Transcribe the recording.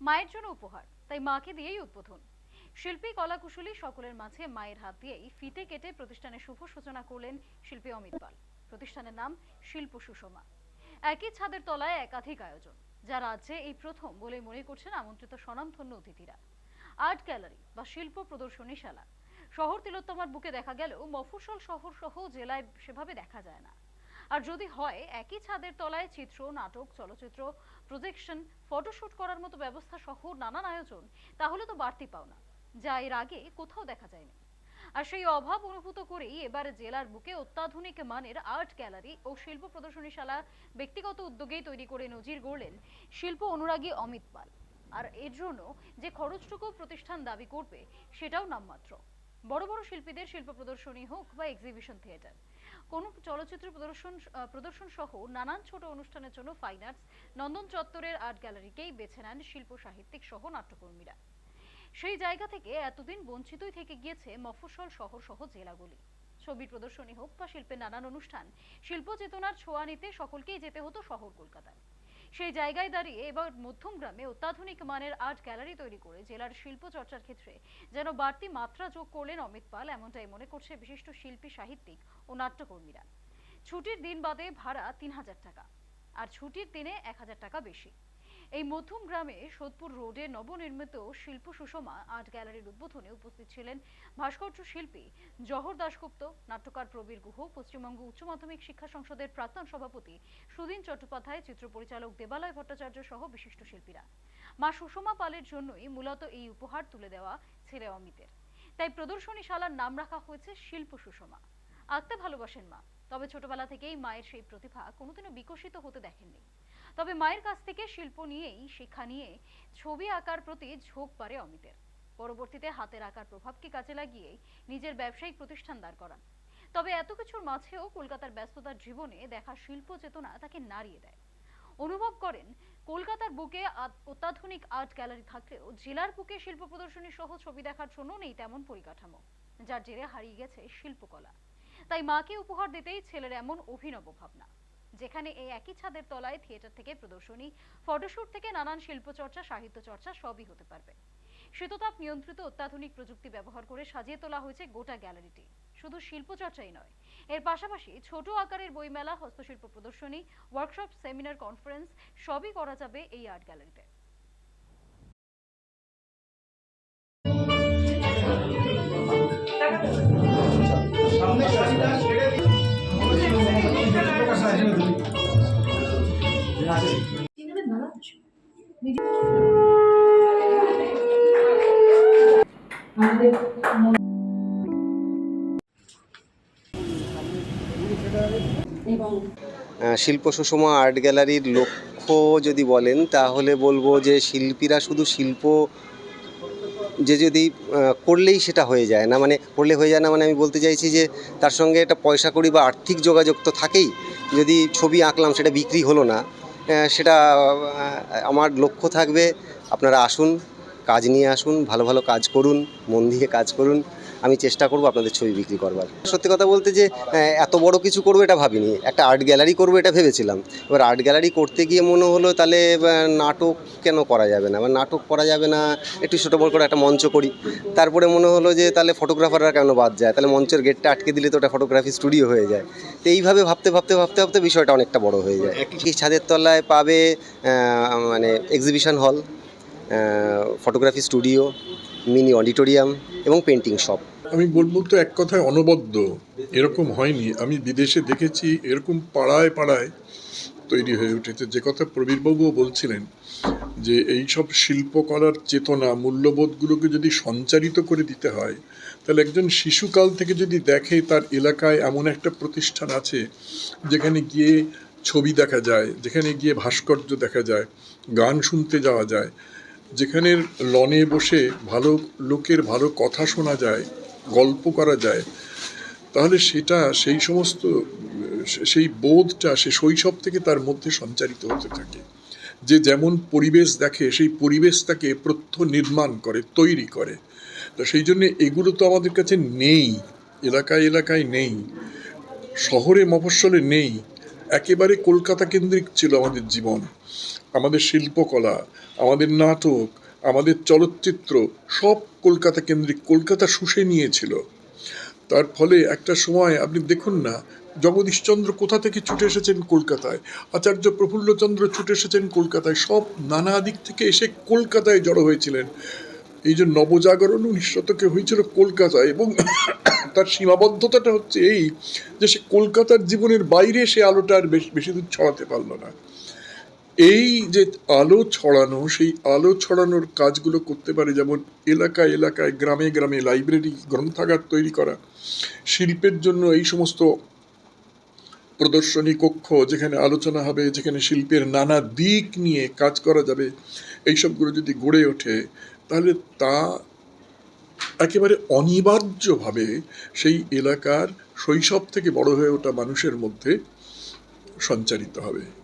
মায়ের জন্য উপহার, তাই মাকে দিয়েই উদ্বোধন। শিল্পী কলাকুশলী সকলের মাঝে মায়ের হাত দিয়েই ফিতে কেটে প্রতিষ্ঠানের শুভ সূচনা করলেন শিল্পী অমিত পাল। প্রতিষ্ঠানের নাম শিল্প সুষমা। একই ছাদের তলায় একাধিক আয়োজন, যা রাজ্যে এই প্রথম বলে মনে করছেন আমন্ত্রিত স্বনামধন্য অতিথিরা। আর্ট গ্যালারি বা শিল্প প্রদর্শনীশালা শহর তিলোত্তমার বুকে দেখা গেলেও মফস্বল শহর সহ জেলায় সেভাবে দেখা যায় না। আর যদি হয়, একই ছাদের তলায় চিত্র, নাটক, চলচ্চিত্র প্রজেকশন ফটোশুট করার মতো ব্যবস্থা সহ নানান আয়োজন, তাহলে তো বাড়তি পাওনা। যা এর আগে কোথাও দেখা যায়নি। আর সেই অভাব অনুভূত করেই এবার জেলার বুকে অত্যাধুনিক মানের আর্ট গ্যালারি ও শিল্প প্রদর্শনীশালা ব্যক্তিগত উদ্যোগেই তৈরি করে নজির গড়লেন শিল্প অনুরাগী অমিত পাল। আর এর জন্য যে খরচটুকু প্রতিষ্ঠান দাবি করবে, সেটাও নামমাত্র। বড় বড় শিল্পীদের শিল্প প্রদর্শনী হোক বা এক্সিবিশন থিয়েটার কোনো চলচ্চিত্র প্রদর্শন প্রদর্শন সহ নানান ছোট অনুষ্ঠানের জন্য ফাইন আর্টস নন্দন চত্বরের আর্ট গ্যালারিকেই বেছে নেন শিল্প সাহিত্যিক সহ নাট্যকর্মীরা। সেই জায়গা থেকে এতদিন বঞ্চিতই থেকে গিয়েছে মফস্বল শহর সহ জেলাগুলি। ছবির প্রদর্শনী হোক বা শিল্পের নানান অনুষ্ঠান, শিল্প চেতনার ছোঁয়া নিতে সকলকেই যেতে হতো শহর কলকাতায়। সেই জায়গায় দাঁড়িয়ে এবার মধ্যমগ্রামে অত্যাধুনিক মানের আর্ট গ্যালারি তৈরি করে জেলার শিল্প চর্চার ক্ষেত্রে যেন বাড়তি মাত্রা যোগ করলেন অমিত পাল, এমনটাই মনে করছে বিশিষ্ট শিল্পী সাহিত্যিক ও নাট্যকর্মীরা। ছুটির দিন বাদে ভাড়া তিন হাজার টাকা, আর ছুটির দিনে এক হাজার টাকা বেশি। এই মধ্যম গ্রামে সোদপুর রোডে নবনির্মিত শিল্প সুষমা আর্ট গ্যালারির উদ্বোধনে উপস্থিত ছিলেন ভাস্কর্য শিল্পী জহর দাশগুপ্ত, নাট্যকার প্রবীর গুহ, পশ্চিমবঙ্গ উচ্চ মাধ্যমিক শিক্ষা সংসদের প্রাক্তন সভাপতি সুদীন চট্টোপাধ্যায়, চিত্র পরিচালক দেবালয় ভট্টাচার্য সহ বিশিষ্ট শিল্পীরা। মা সুষমা পালের জন্যই মূলত এই উপহার তুলে দেওয়া ছেলে অমিতের। তাই প্রদর্শনীশালার নাম রাখা হয়েছে শিল্প সুষমা। আঁকতে ভালোবাসেন মা, তবে ছোটবেলা থেকেই মায়ের সেই প্রতিভা কোনোদিনও বিকশিত হতে দেখেননি। তবে মায়ের কাছ থেকে শিল্প নিয়েই, শিক্ষা নিয়ে ছবি আঁকার প্রতি ঝোঁক বাড়ে অমিতের। পরবর্তীতে হাতের আঁকার প্রভাবকে কাজে লাগিয়েই নিজের ব্যবসায়িক প্রতিষ্ঠান দাঁড় করান? তবে এত কিছুর মাঝেও কলকাতার ব্যস্ততার জীবনে দেখা শিল্প চেতনা তাকে নাড়িয়ে দেয়। অনুভব করেন, কলকাতার বুকে অত্যাধুনিক আর্ট গ্যালারি থাকলেও জেলার বুকে শিল্প প্রদর্শনী সহ ছবি দেখার জন্য নেই তেমন পরিকাঠামো, যার জেরে হারিয়ে গেছে শিল্পকলা। তাই মাকে উপহার দিতেই ছেলের এমন অভিনব ভাবনা। যেখানে এই একই ছাদের তলায় থিয়েটার থেকে প্রদর্শনী, ফটোশুট থেকে নানান শিল্প চর্চা সাহিত্য চর্চা সবই হতে পারবে। শীততাপ নিয়ন্ত্রিত অত্যাধুনিক প্রযুক্তি ব্যবহার করে সাজিয়ে তোলা হয়েছে গোটা গ্যালারিটি। শুধু শিল্প চর্চাই নয়, এর পাশাপাশি ছোট আকারের বইমেলা, হস্তশিল্প প্রদর্শনী ওয়ার্কশপ সেমিনার কনফারেন্স সবই করা যাবে এই আর্ট গ্যালারিতে সামনে শিল্প সুষমা আর্ট গ্যালারির লক্ষ্য যদি বলেন তাহলে বলব যে শিল্পীরা শুধু শিল্প যে যদি করলেই সেটা হয়ে যায় না। মানে করলে হয়ে যায় না মানে আমি বলতে চাইছি যে, তার সঙ্গে একটা পয়সা করি বা আর্থিক যোগাযোগ তো থাকেই। যদি ছবি আঁকলাম সেটা বিক্রি হলো না সেটা আমার লক্ষ্য থাকবে। আপনারা আসুন, কাজ নিয়ে আসুন, ভালো ভালো কাজ করুন, মন দিয়ে কাজ করুন। আমি চেষ্টা করব আপনাদের ছবি বিক্রি করবার। সত্যি কথা বলতে যে এত বড় কিছু করব এটা ভাবিনি। একটা আর্ট গ্যালারি করব এটা ভেবেছিলাম। এবার আর্ট গ্যালারি করতে গিয়ে মনে হলো তাহলে নাটক কেন করা যাবে না? নাটক করা যাবে না, একটু ছোটো বড় করে একটা মঞ্চ করি। তারপরে মনে হলো যে, তাহলে ফটোগ্রাফাররা কেন বাদ যায়? তাহলে মঞ্চের গেটটা আটকে দিলে তো ওটা ফটোগ্রাফি স্টুডিও হয়ে যায়। তো এইভাবে ভাবতে ভাবতে ভাবতে ভাবতে বিষয়টা অনেকটা বড় হয়ে যায়। একই ছাদের তলায় পাবে মানে exhibition hall photography studio mini auditorium এবং পেন্টিং শপ। আমি বলব তো এক কথায় অনবদ্য, এরকম হয়নি। আমি বিদেশে দেখেছি, এরকম পাড়ায় পাড়ায় তৈরি হয়ে উঠেছে। যে কথা প্রবীরবাবুও বলছিলেন, যে এই সব শিল্পকলার চেতনা, মূল্যবোধগুলোকে যদি সঞ্চারিত করে দিতে হয়, তাহলে একজন শিশুকাল থেকে যদি দেখে তার এলাকায় এমন একটা প্রতিষ্ঠান আছে, যেখানে গিয়ে ছবি দেখা যায়, যেখানে গিয়ে ভাস্কর্য দেখা যায়, গান শুনতে যাওয়া যায় যেখানে লনে বসে ভালো লোকের ভালো কথা শোনা যায়, গল্প করা যায়, তাহলে সেটা সেই সমস্ত, সেই বোধটা, সে শৈশব থেকে তার মধ্যে সঞ্চারিত হতে থাকে। যে যেমন পরিবেশ দেখে, সেই পরিবেশ তাকে প্রত্য নির্মাণ করে, তৈরি করে। তো সেই জন্য এগুলো তো আমাদের কাছে নেই, এলাকায় এলাকায় নেই, শহরে মফস্বলে নেই, একেবারে কলকাতা কেন্দ্রিক ছিল আমাদের জীবন। আমাদের শিল্পকলা, আমাদের নাটক, আমাদের চলচ্চিত্র সব কলকাতা কেন্দ্রিক, কলকাতা শুষে নিয়েছিল। তার ফলে একটা সময় আপনি দেখুন না জগদীশচন্দ্র কোথা থেকে ছুটে এসেছেন কলকাতায়? আচার্য প্রফুল্লচন্দ্র ছুটে এসেছেন কলকাতায়, সব নানা দিক থেকে এসে কলকাতায় জড়ো হয়েছিলেন। এই যে নবজাগরণ উনিশ শতকে হয়েছিল কলকাতায় এবং তার সীমাবদ্ধতাটা হচ্ছে এই যে সে কলকাতার জীবনের বাইরে সে আলোটা আর বেশ- বেশি দূর ছড়াতে পারল না। এই যে আলো ছড়ানো, সেই আলো ছড়ানোর কাজগুলো করতে পারে যেমন এলাকায় এলাকায়, গ্রামে গ্রামে লাইব্রেরি গ্রন্থাগার তৈরি করা, শিল্পের জন্য এই সমস্ত প্রদর্শনী কক্ষ যেখানে আলোচনা হবে, যেখানে শিল্পের নানা দিক নিয়ে কাজ করা যাবে, এইসবগুলো যদি গড়ে ওঠে, তাহলে তা একেবারে অনিবার্যভাবে সেই এলাকার শৈশব থেকে বড় হয়ে ওঠা মানুষের মধ্যে সঞ্চারিত হবে।